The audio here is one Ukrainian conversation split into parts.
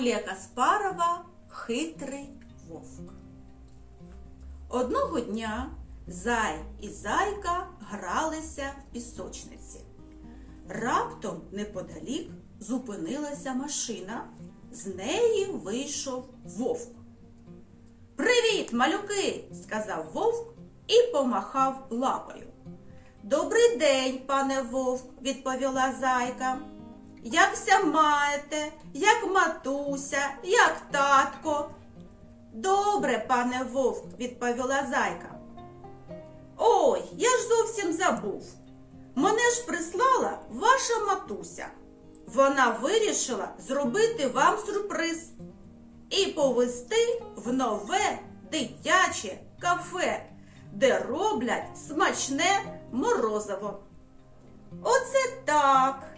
Юлія Каспарова Хитрий вовк. Одного дня зай і зайка гралися в пісочниці. Раптом неподалік зупинилася машина, з неї вийшов вовк. Привіт, малюки! сказав вовк і помахав лапою. Добрий день, пане вовк, відповіла зайка. Якся маєте, як матуся, як татко. Добре, пане вовк, відповіла зайка. Ой, я ж зовсім забув. Мене ж прислала ваша матуся. Вона вирішила зробити вам сюрприз і повести в нове дитяче кафе, де роблять смачне морозиво. Оце так.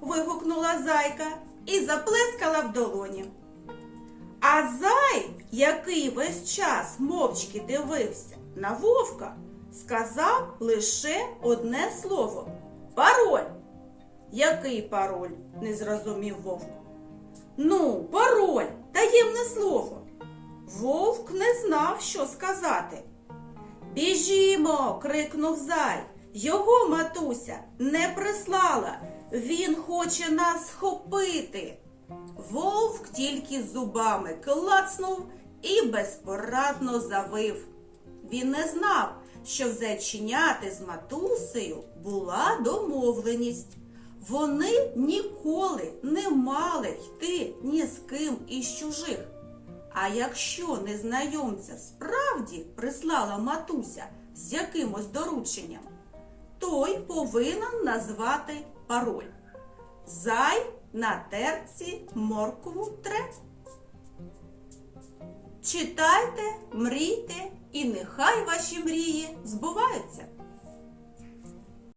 Вигукнула зайка і заплескала в долоні. А зай, який весь час мовчки дивився на вовка, сказав лише одне слово пароль. Який пароль? не зрозумів вовк. Ну, пароль, таємне слово. Вовк не знав, що сказати. Біжімо, крикнув зай. Його матуся не прислала. Він хоче нас схопити. Вовк тільки зубами клацнув і безпорадно завив. Він не знав, що в з матусею була домовленість. Вони ніколи не мали йти ні з ким із чужих. А якщо незнайомця справді прислала матуся з якимось дорученням, той повинен назвати пароль. Зай на терці моркву тре. Читайте, мрійте, і нехай ваші мрії збуваються.